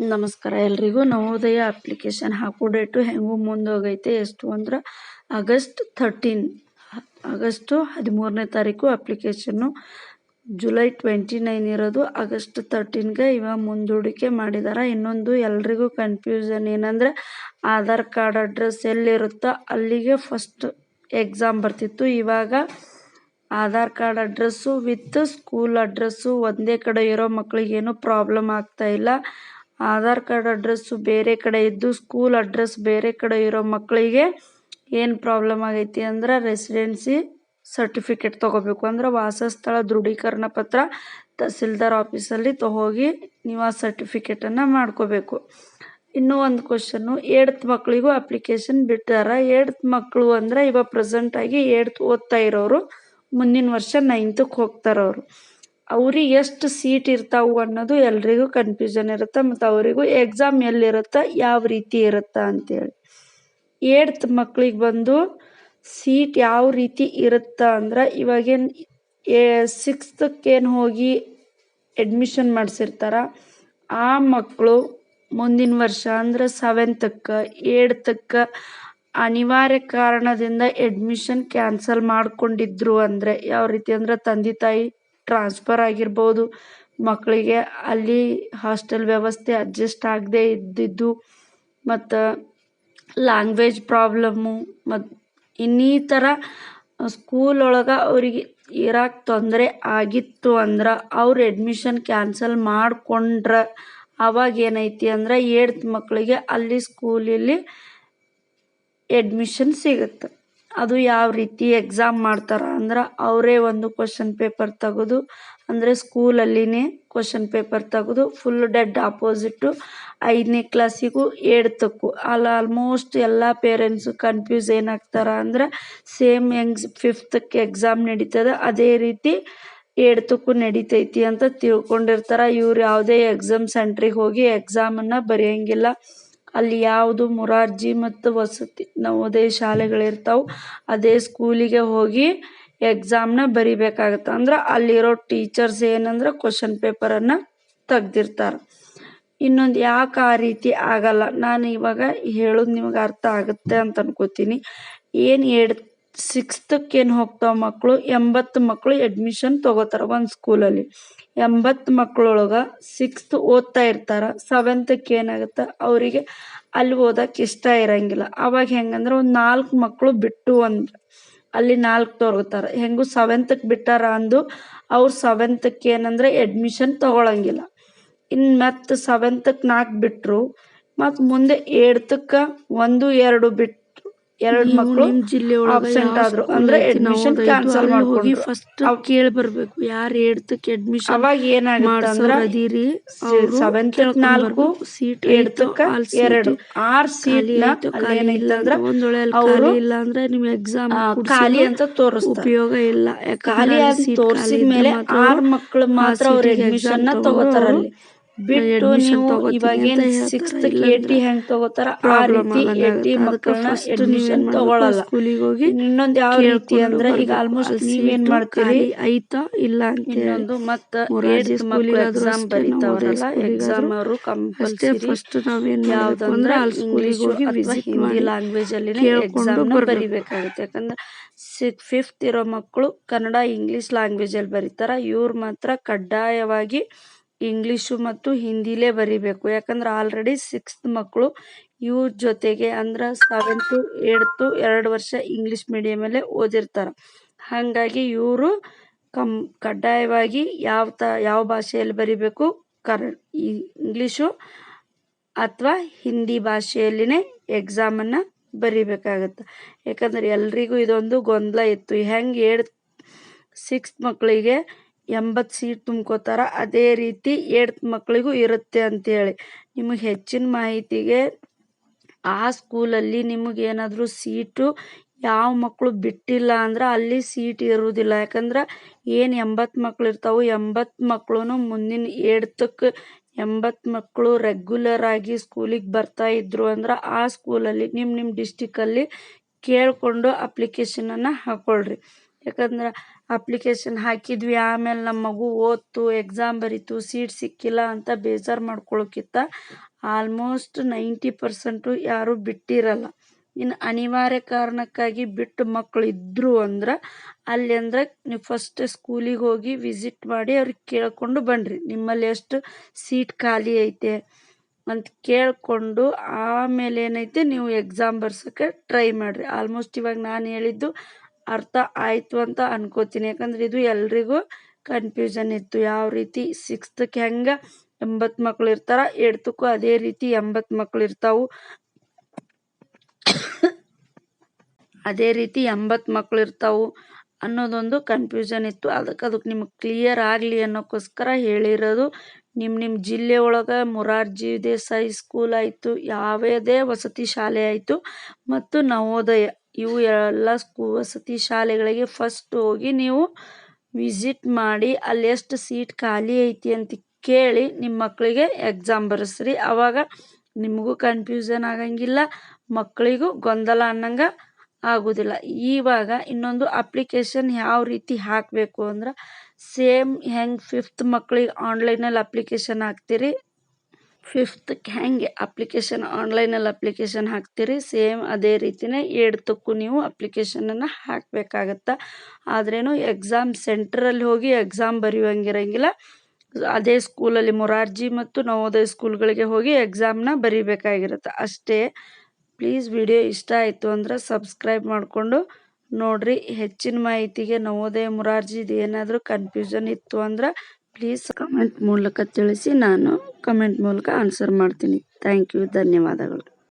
ನಮಸ್ಕಾರ. ಎಲ್ರಿಗೂ ನವೋದಯ ಅಪ್ಲಿಕೇಶನ್ ಹಾಕೋ ಡೇಟು ಹೆಂಗೂ ಮುಂದೋಗೈತೆ. ಎಷ್ಟು ಅಂದ್ರೆ ಆಗಸ್ಟ್ ಥರ್ಟೀನ್ ಆಗಸ್ಟು ಹದಿಮೂರನೇ ತಾರೀಕು ಅಪ್ಲಿಕೇಶನ್ನು. ಜುಲೈ ಟ್ವೆಂಟಿ ನೈನ್ ಇರೋದು ಆಗಸ್ಟ್ ತರ್ಟೀನ್ಗೆ ಇವಾಗ ಮುಂದೂಡಿಕೆ ಮಾಡಿದ್ದಾರೆ ಇನ್ನೊಂದು ಎಲ್ರಿಗೂ ಕನ್ಫ್ಯೂಷನ್ ಏನಂದರೆ ಆಧಾರ್ ಕಾರ್ಡ್ ಅಡ್ರೆಸ್ ಎಲ್ಲಿರುತ್ತೋ ಅಲ್ಲಿಗೆ ಫಸ್ಟ್ ಎಕ್ಸಾಮ್ ಬರ್ತಿತ್ತು. ಇವಾಗ Aadhaar card address with school address ಒಂದೇ ಕಡೆ ಇರೋ ಮಕ್ಕಳಿಗೇನು ಪ್ರಾಬ್ಲಮ್ ಆಗ್ತಾ ಇಲ್ಲ. ಆಧಾರ್ ಕಾರ್ಡ್ ಅಡ್ರೆಸ್ಸು ಬೇರೆ ಕಡೆ ಇದ್ದು ಸ್ಕೂಲ್ ಅಡ್ರೆಸ್ ಬೇರೆ ಕಡೆ ಇರೋ ಮಕ್ಕಳಿಗೆ ಏನು ಪ್ರಾಬ್ಲಮ್ ಆಗೈತಿ ಅಂದ್ರೆ ರೆಸಿಡೆನ್ಸಿ ಸರ್ಟಿಫಿಕೇಟ್ ತೊಗೋಬೇಕು. ಅಂದ್ರೆ ವಾಸಸ್ಥಳ ದೃಢೀಕರಣ ಪತ್ರ ತಹಸೀಲ್ದಾರ್ ಆಫೀಸಲ್ಲಿ ತಗೋಗಿ ನಿವಾಸ ಸರ್ಟಿಫಿಕೇಟನ್ನು ಮಾಡ್ಕೋಬೇಕು. ಇನ್ನೂ ಒಂದು ಕ್ವಶನ್ನು ಏಡ್ತ್ ಮಕ್ಕಳಿಗೂ ಅಪ್ಲಿಕೇಶನ್ ಬಿಟ್ಟಾರ. ಏಡ್ತ್ ಮಕ್ಕಳು ಅಂದರೆ ಇವಾಗ ಪ್ರೆಸೆಂಟಾಗಿ ಏಡ್ತ್ ಓದ್ತಾ ಇರೋರು, ಮುಂದಿನ ವರ್ಷ ನೈನ್ತಕ್ಕೆ ಹೋಗ್ತಾರೆ ಅವರು ಅವ್ರಿಗೆ ಎಷ್ಟು ಸೀಟ್ ಇರ್ತಾವು ಅನ್ನೋದು ಎಲ್ರಿಗೂ ಕನ್ಫ್ಯೂಷನ್ ಇರುತ್ತೆ ಮತ್ತು ಅವರಿಗೂ ಎಕ್ಸಾಮ್ ಎಲ್ಲಿರುತ್ತೆ, ಯಾವ ರೀತಿ ಇರುತ್ತೆ ಅಂತೇಳಿ. ಏಡ್ತ್ ಮಕ್ಳಿಗೆ ಬಂದು ಸೀಟ್ ಯಾವ ರೀತಿ ಇರುತ್ತೆ ಅಂದ್ರೆ ಇವಾಗೇನು ಏ ಸಿಕ್ಸ್ತಕ್ಕೇನು ಹೋಗಿ ಅಡ್ಮಿಷನ್ ಮಾಡಿಸಿರ್ತಾರ, ಆ ಮಕ್ಕಳು ಮುಂದಿನ ವರ್ಷ ಅಂದ್ರೆ ಸೆವೆಂತಕ್ಕೆ ಏಡ್ತಕ್ಕೆ ಅನಿವಾರ್ಯ ಕಾರಣದಿಂದ ಅಡ್ಮಿಷನ್ ಕ್ಯಾನ್ಸಲ್ ಮಾಡ್ಕೊಂಡಿದ್ರು ಅಂದರೆ ಯಾವ ರೀತಿ ಅಂದ್ರೆ ತಂದೆ ತಾಯಿ ಟ್ರಾನ್ಸ್ಫರ್ ಆಗಿರ್ಬೋದು. ಮಕ್ಕಳಿಗೆ ಅಲ್ಲಿ ಹಾಸ್ಟೆಲ್ ವ್ಯವಸ್ಥೆ ಅಡ್ಜಸ್ಟ್ ಆಗದೇ ಇದ್ದಿದ್ದು ಮತ್ತು ಲ್ಯಾಂಗ್ವೇಜ್ ಪ್ರಾಬ್ಲಮ್ಮು ಮತ್ತು ಇನ್ನಿತರ ಸ್ಕೂಲ್ ಒಳಗೆ ಅವರಿಗೆ ಇರಕ್ಕೆ ತೊಂದರೆ ಆಗಿತ್ತು ಅಂದ್ರೆ ಅವ್ರು ಅಡ್ಮಿಷನ್ ಕ್ಯಾನ್ಸಲ್ ಮಾಡಿಕೊಂಡ್ರೆ. ಅವಾಗ ಏನೈತಿ ಅಂದ್ರೆ ಏಡ್ತ್ ಮಕ್ಕಳಿಗೆ ಅಲ್ಲಿ ಸ್ಕೂಲಲ್ಲಿ ಅಡ್ಮಿಷನ್ ಸಿಗುತ್ತೆ. ಅದು ಯಾವ ರೀತಿ ಎಕ್ಸಾಮ್ ಮಾಡ್ತಾರೆ ಅಂದ್ರೆ ಅವರೇ ಒಂದು ಕ್ವಶನ್ ಪೇಪರ್ ತೆಗೆದು, ಅಂದರೆ ಸ್ಕೂಲಲ್ಲಿನೇ ಕ್ವಶನ್ ಪೇಪರ್ ತೆಗೆದು ಫುಲ್ ಡೆಡ್ ಆಪೋಸಿಟ್ಟು ಐದನೇ ಕ್ಲಾಸಿಗೂ ಏಡ್ತಕ್ಕೂ ಅಲ್ಲಿ ಆಲ್ಮೋಸ್ಟ್ ಎಲ್ಲ ಪೇರೆಂಟ್ಸು ಕನ್ಫ್ಯೂಸ್ ಏನಾಗ್ತಾರೆ ಅಂದ್ರೆ ಸೇಮ್ ಹೆಂಗ್ ಫಿಫ್ತಕ್ಕೆ ಎಕ್ಸಾಮ್ ನಡೀತದೆ, ಅದೇ ರೀತಿ ಏಡ್ತಕ್ಕೂ ನಡಿತೈತಿ ಅಂತ ತಿಳ್ಕೊಂಡಿರ್ತಾರೆ. ಇವ್ರು ಯಾವುದೇ ಎಕ್ಸಾಮ್ ಸೆಂಟ್ರಿಗೆ ಹೋಗಿ ಎಕ್ಸಾಮನ್ನು ಬರೆಯೋಂಗಿಲ್ಲ. ಅಲ್ಲಿ ಯಾವುದು ಮುರಾರ್ಜಿ ಮತ್ತು ವಸತಿ ನವೋದಯ ಶಾಲೆಗಳಿರ್ತಾವೆ, ಅದೇ ಸ್ಕೂಲಿಗೆ ಹೋಗಿ ಎಕ್ಸಾಮ್ನ ಬರಿಬೇಕಾಗತ್ತೆ. ಅಂದ್ರೆ ಅಲ್ಲಿರೋ ಟೀಚರ್ಸ್ ಏನಂದ್ರೆ ಕ್ವಶನ್ ಪೇಪರನ್ನು ತೆಗ್ದಿರ್ತಾರೆ. ಇನ್ನೊಂದು ಯಾಕೆ ಆ ರೀತಿ ಆಗಲ್ಲ? ನಾನು ಇವಾಗ ಹೇಳೋದು ನಿಮಗೆ ಅರ್ಥ ಆಗುತ್ತೆ ಅಂತ ಅನ್ಕೋತೀನಿ. ಏನು ಎಡ್ ಸಿಕ್ಸ್ತಕ್ಕೆ ಏನು ಹೋಗ್ತಾವೆ ಮಕ್ಕಳು ಎಂಬತ್ತು ಮಕ್ಕಳು ಅಡ್ಮಿಷನ್ ತಗೋತಾರೆ ಒಂದು ಸ್ಕೂಲಲ್ಲಿ ಎಂಬತ್ತು ಮಕ್ಕಳೊಳಗ ಸಿಕ್ಸ್ತ್ ಓದ್ತಾ ಇರ್ತಾರ ಸೆವೆಂತಕ್ಕೆ ಏನಾಗುತ್ತೆ ಅವರಿಗೆ ಅಲ್ಲಿ ಓದಕ್ಕೆ ಇಷ್ಟ ಇರಂಗಿಲ್ಲ. ಅವಾಗ ಹೆಂಗಂದ್ರೆ ಒಂದು ನಾಲ್ಕು ಮಕ್ಕಳು ಬಿಟ್ಟು ಒಂದ್, ಅಲ್ಲಿ ನಾಲ್ಕು ತೊಗೋತಾರೆ ಹೆಂಗು ಸೆವೆಂತಕ್ಕೆ ಬಿಟ್ಟಾರ ಅಂದು ಅವ್ರು ಸೆವೆಂತ್ಕ್ ಏನಂದ್ರೆ ಅಡ್ಮಿಷನ್ ತಗೊಳಂಗಿಲ್ಲ. ಇನ್ ಮತ್ತೆ ಸೆವೆಂತಕ್ಕೆ ನಾಲ್ಕು ಬಿಟ್ಟರು ಮತ್ತು ಮುಂದೆ ಏಡ್ತಕ್ಕ ಒಂದು, ಎರಡು ಬಿಟ್ಟು ಎರಡು ಮಕ್ಕಳು ಜಿಲ್ಲೆ ಆಬ್ಸೆಂಟ್ ಆದ್ರು. ಅಂದ್ರೆ ಅಡ್ಮಿಷನ್ ಕ್ಯಾನ್ಸಲ್ ಹೋಗಿ ಫಸ್ಟ್ ಕೇಳಿ ಬರ್ಬೇಕು ಯಾರು ಏಡ್ತಕ್ಕೆ ಅಡ್ಮಿಷನ್ ಅವಾಗ ಏನಾಗುತ್ತೆ ಅಂದ್ರೆ. ಅದೀರಿ ಸೆವೆಂತ್ ನಾಲ್ಕು ಸೀಟ್ ಏಡ್ತಕ್ಕ ಎರಡು ಆರ್ ಸೀಟ್ ಏನಿಲ್ಲ ಒಂದೊಳೆ ಖಾಲಿ ಇಲ್ಲ ಅಂದ್ರೆ ನಿಮ್ ಎಕ್ಸಾಮ್ ಖಾಲಿ ಅಂತ ತೋರಿಸ ಉಪಯೋಗ ಇಲ್ಲ. ಖಾಲಿ ತೋರಿಸಿದ ಮೇಲೆ ಆರ್ ಮಕ್ಕಳು ಮಾತ್ರ ಅವ್ರ ಅಡ್ಮಿಷನ್ನ ತಗೋತಾರ ಅಲ್ಲಿ ಬಿಟ್ಟು ನೀವು ಇವಾಗೇನ್ ಸಿಕ್ಸ್ತ್ ಏಟಿ ಹೆಂಗ್ ತಗೋತಾರ ಆ ರೀತಿ ಎಟಿ ಮಕ್ಕಳನ್ನ ಅಡ್ಮಿಷನ್ ತಗೊಳಲ್ಲ. ಸ್ಕೂಲಿಗೆ ಹೋಗಿ ಇನ್ನೊಂದ್ ಯಾವ ರೀತಿ ಅಂದ್ರೆ ಈಗ ಆಲ್ಮೋಸ್ಟ್ ನೀವೇನ್ ಮಾಡ್ತೀರಿ? ಐತಾ ಇಲ್ಲ ಅಂತ ಇನ್ನೊಂದು ಮತ್ತ ಮಕ್ಕಳು ಎಕ್ಸಾಮ್ ಬರೀತಾವ್ರಲ್ಲ ಎಕ್ಸಾಮ್ ಅವರು ಕಂಪಲ್ಸರಿ ಫಸ್ಟ್ ನಾವೇನ್ ಏನು ಯಾವ್ದಂದ್ರೆ ಅಂದ್ರೆ ಅಲ್ಲಿ ಸ್ಕೂಲಿಗೆ ಇಂಗ್ಲಿಷ್ ಹೋಗಿ ವಿಸಿಟ್ ಹಿಂದಿ ಲ್ಯಾಂಗ್ವೇಜ್ ಅಲ್ಲಿ ಎಕ್ಸಾಮ್ ಬರ್ಬೇಕು. ಬರಿಬೇಕಾಗುತ್ತೆ. ಯಾಕಂದ್ರೆ ಸಿಕ್ ಫಿಫ್ತ್ ಇರೋ ಮಕ್ಕಳು ಕನ್ನಡ ಇಂಗ್ಲಿಷ್ ಲ್ಯಾಂಗ್ವೇಜ್ ಅಲ್ಲಿ ಬರೀತಾರ. ಇವ್ರು ಮಾತ್ರ ಕಡ್ಡಾಯವಾಗಿ ಇಂಗ್ಲಿಷು ಮತ್ತು ಹಿಂದಿಲೇ ಬರಿಬೇಕು. ಯಾಕಂದ್ರೆ ಆಲ್ರೆಡಿ ಸಿಕ್ಸ್ತ್ ಮಕ್ಕಳು ಇವ್ರ ಜೊತೆಗೆ ಅಂದ್ರೆ ಸೆವೆಂತು ಏಡ್ತು ಎರಡು ವರ್ಷ ಇಂಗ್ಲಿಷ್ ಮೀಡಿಯಮಲ್ಲೇ ಓದಿರ್ತಾರೆ. ಹಾಗಾಗಿ ಇವರು ಕಮ್, ಕಡ್ಡಾಯವಾಗಿ ಯಾವ ತ, ಯಾವ ಭಾಷೆಯಲ್ಲಿ ಬರಿಬೇಕು? ಕರ್ ಇಂಗ್ಲೀಷು ಅಥವಾ ಹಿಂದಿ ಭಾಷೆಯಲ್ಲಿನೇ ಎಕ್ಸಾಮನ್ನು ಬರಿಬೇಕಾಗತ್ತೆ. ಯಾಕಂದ್ರೆ ಎಲ್ರಿಗೂ ಇದೊಂದು ಗೊಂದಲ ಇತ್ತು. ಹೆಂಗೆ ಏಡ್ ಸಿಕ್ಸ್ತ್ ಮಕ್ಕಳಿಗೆ ಎಂಬತ್ತು ಸೀಟ್ ತುಂಬ್ಕೋತಾರ. ಅದೇ ರೀತಿ ಏಡ್ತ್ ಮಕ್ಕಳಿಗೂ ಇರುತ್ತೆ ಅಂತೇಳಿ. ನಿಮಗೆ ಹೆಚ್ಚಿನ ಮಾಹಿತಿಗೆ ಆ ಸ್ಕೂಲಲ್ಲಿ ನಿಮಗೇನಾದರೂ ಸೀಟು ಯಾವ ಮಕ್ಕಳು ಬಿಟ್ಟಿಲ್ಲ ಅಂದ್ರೆ ಅಲ್ಲಿ ಸೀಟ್ ಇರುವುದಿಲ್ಲ ಯಾಕಂದ್ರೆ ಏನು ಎಂಬತ್ತು ಮಕ್ಳು ಇರ್ತಾವೆ ಎಂಬತ್ತು ಮಕ್ಕಳು ಮುಂದಿನ ಏಡ್ತಕ್ಕೆ ಎಂಬತ್ತು ಮಕ್ಕಳು ರೆಗ್ಯುಲರ್ ಆಗಿ ಸ್ಕೂಲಿಗೆ ಬರ್ತಾ ಇದ್ರು ಅಂದ್ರೆ ಆ ಸ್ಕೂಲಲ್ಲಿ ನಿಮ್ಮ ನಿಮ್ಮ ಡಿಸ್ಟಿಕಲ್ಲಿ ಕೇಳಿಕೊಂಡು ಅಪ್ಲಿಕೇಶನನ್ನು ಹಾಕ್ಕೊಳ್ರಿ ಯಾಕಂದ್ರೆ ಅಪ್ಲಿಕೇಶನ್ ಹಾಕಿದ್ವಿ, ಆಮೇಲೆ ನಮ್ಮ ಮಗು ಓದ್ತು ಎಕ್ಸಾಮ್ ಬರೀತು ಸೀಟ್ ಸಿಕ್ಕಿಲ್ಲ ಅಂತ ಬೇಜಾರು ಮಾಡ್ಕೊಳ್ಳೋಕ್ಕಿಂತ ಆಲ್ಮೋಸ್ಟ್ ನೈಂಟಿ ಪರ್ಸೆಂಟು ಯಾರೂ ಬಿಟ್ಟಿರಲ್ಲ. ಇನ್ನು ಅನಿವಾರ್ಯ ಕಾರಣಕ್ಕಾಗಿ ಬಿಟ್ಟು ಮಕ್ಕಳು ಇದ್ದರು ಅಂದ್ರೆ ಅಲ್ಲಿ ಅಂದ್ರೆ ನೀವು ಫಸ್ಟ್ ಸ್ಕೂಲಿಗೆ ಹೋಗಿ ವಿಸಿಟ್ ಮಾಡಿ ಅವ್ರಿಗೆ ಕೇಳಿಕೊಂಡು ಬನ್ನಿರಿ ನಿಮ್ಮಲ್ಲಿ ಎಷ್ಟು ಸೀಟ್ ಖಾಲಿ ಐತೆ ಅಂತ ಕೇಳಿಕೊಂಡು ಆಮೇಲೆ ಏನೈತೆ ನೀವು ಎಕ್ಸಾಮ್ ಬರ್ಸೋಕ್ಕೆ ಟ್ರೈ ಮಾಡಿರಿ. ಆಲ್ಮೋಸ್ಟ್ ಇವಾಗ ನಾನು ಹೇಳಿದ್ದು ಅರ್ಥ ಆಯಿತು ಅಂತ ಅನ್ಕೋತೀನಿ. ಯಾಕಂದ್ರೆ ಇದು ಎಲ್ರಿಗೂ ಕನ್ಫ್ಯೂಷನ್ ಇತ್ತು. ಯಾವ ರೀತಿ ಸಿಕ್ಸ್ತಕ್ಕೆ ಹೆಂಗೆ ಎಂಬತ್ತು ಮಕ್ಳು ಇರ್ತಾರ ಎಡ್ತಕ್ಕೂ ಅದೇ ರೀತಿ ಎಂಬತ್ತು ಮಕ್ಳು ಇರ್ತಾವು. ಅದೇ ರೀತಿ ಎಂಬತ್ತು ಮಕ್ಳು ಇರ್ತಾವು ಅನ್ನೋದೊಂದು ಕನ್ಫ್ಯೂಷನ್ ಇತ್ತು. ಅದಕ್ಕೆ ಅದಕ್ಕೆ ನಿಮಗೆ ಕ್ಲಿಯರ್ ಆಗಲಿ ಅನ್ನೋಕ್ಕೋಸ್ಕರ ಹೇಳಿರೋದು ನಿಮ್ಮ ನಿಮ್ಮ ಜಿಲ್ಲೆ ಒಳಗೆ ಮೊರಾರ್ಜಿ ದೇಸಾಯಿ ಸ್ಕೂಲ್ ಆಯಿತು ಯಾವುದೇ ವಸತಿ ಶಾಲೆ ಆಯಿತು, ಮತ್ತು ನವೋದಯ. ಇವು ಎಲ್ಲ ಸ್ಕೂ ವಸತಿ ಶಾಲೆಗಳಿಗೆ ಫಸ್ಟ್ ಹೋಗಿ ನೀವು ವಿಸಿಟ್ ಮಾಡಿ ಅಲ್ಲಿ ಎಷ್ಟು ಸೀಟ್ ಖಾಲಿ ಐತಿ ಅಂತ ಕೇಳಿ ನಿಮ್ಮ ಮಕ್ಕಳಿಗೆ ಎಕ್ಸಾಮ್ ಬರೆಸ್ರಿ. ಆವಾಗ ನಿಮಗೂ ಕನ್ಫ್ಯೂಷನ್ ಆಗಂಗಿಲ್ಲ ಮಕ್ಕಳಿಗೂ ಗೊಂದಲ ಅನ್ನಂಗೆ ಆಗೋದಿಲ್ಲ. ಇವಾಗ ಇನ್ನೊಂದು ಅಪ್ಲಿಕೇಶನ್ ಯಾವ ರೀತಿ ಹಾಕಬೇಕು ಅಂದ್ರೆ ಸೇಮ್ ಹೆಂಗೆ ಫಿಫ್ತ್ ಮಕ್ಳಿಗೆ ಆನ್ಲೈನಲ್ಲಿ ಅಪ್ಲಿಕೇಶನ್ ಹಾಕ್ತೀರಿ? ಫಿಫ್ತ್ಗೆ ಹೆಂಗೆ ಅಪ್ಲಿಕೇಶನ್ ಆನ್ಲೈನಲ್ಲಿ ಅಪ್ಲಿಕೇಶನ್ ಹಾಕ್ತೀರಿ? ಸೇಮ್ ಅದೇ ರೀತಿಯೇ ಏಡ್ತಕ್ಕೂ ನೀವು ಅಪ್ಲಿಕೇಶನನ್ನು ಹಾಕಬೇಕಾಗತ್ತೆ? ಆದ್ರೇನು ಎಕ್ಸಾಮ್ ಸೆಂಟ್ರಲ್ಲಿ ಹೋಗಿ ಎಕ್ಸಾಮ್ ಬರೆಯುವಂಗಿರಂಗಿಲ್ಲ. ಅದೇ ಸ್ಕೂಲಲ್ಲಿ ಮೊರಾರ್ಜಿ ಮತ್ತು ನವೋದಯ ಸ್ಕೂಲ್ಗಳಿಗೆ ಹೋಗಿ ಎಕ್ಸಾಮ್ನ ಬರೀಬೇಕಾಗಿರುತ್ತೆ. ಅಷ್ಟೇ ಪ್ಲೀಸ್ ವಿಡಿಯೋ ಇಷ್ಟ ಆಯಿತು ಅಂದರೆ ಸಬ್ಸ್ಕ್ರೈಬ್ ಮಾಡಿಕೊಂಡು ನೋಡಿರಿ. ಹೆಚ್ಚಿನ ಮಾಹಿತಿಗೆ ನವೋದಯ ಮುರಾರ್ಜಿದು ಏನಾದರೂ ಕನ್ಫ್ಯೂಷನ್ ಇತ್ತು ಅಂದ್ರೆ ಪ್ಲೀಸ್ ಕಮೆಂಟ್ ಮೂಲಕ ತಿಳಿಸಿ ನಾನು ಕಮೆಂಟ್ ಮೂಲಕ ಆನ್ಸರ್ ಮಾಡ್ತೀನಿ. ಥ್ಯಾಂಕ್ ಯು ಧನ್ಯವಾದಗಳು.